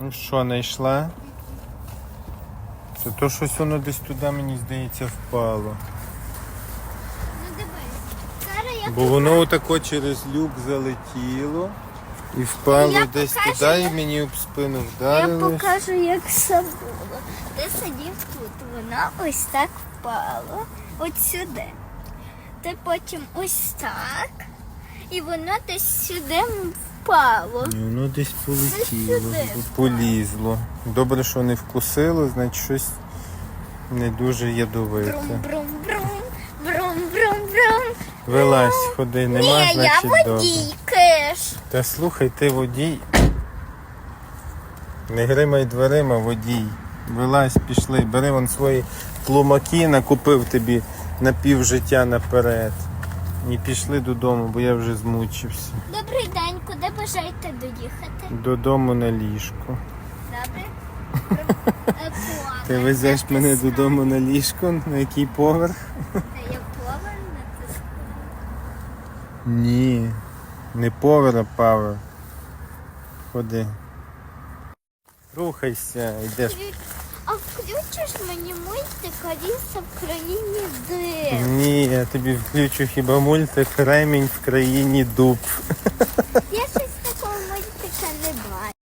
Ну що, знайшла? То, то щось воно десь туди, мені здається, впало. Ну Бо воно отако через люк залетіло і впало Я десь покажу, туди і мені об спину Я покажу, як все було. Ти сидів тут, вона ось так впала, от сюди. Ти потім ось так, і воно десь сюди впало. І воно десь полетіло, сюди полізло. Добре, що не вкусило, значить щось не дуже ядовите. Брум-брум-брум, брум-брум-брум. Вилазь, ходи, нема, Ні, я значить добре. водій, киш. Та слухай, ти водій. Не гримай дверима, водій. Вилазь, пішли, бери вон свої тлумаки, накупив тобі на півжиття наперед. І пішли додому, бо я вже змучився. Добрий день, куди бажаєте доїхати? Додому на ліжку. Добре? Е, Ти везеш мене додому на ліжко, на який поверх? Та я повар натискаю. Ні, не повер, а павер. Ходи. Рухайся, йдеш. А включиш мені мультик Аліса в країні див. Ні, я тобі включу хіба мультик Ремінь в країні дуб. Я щось такого мультика не бачу.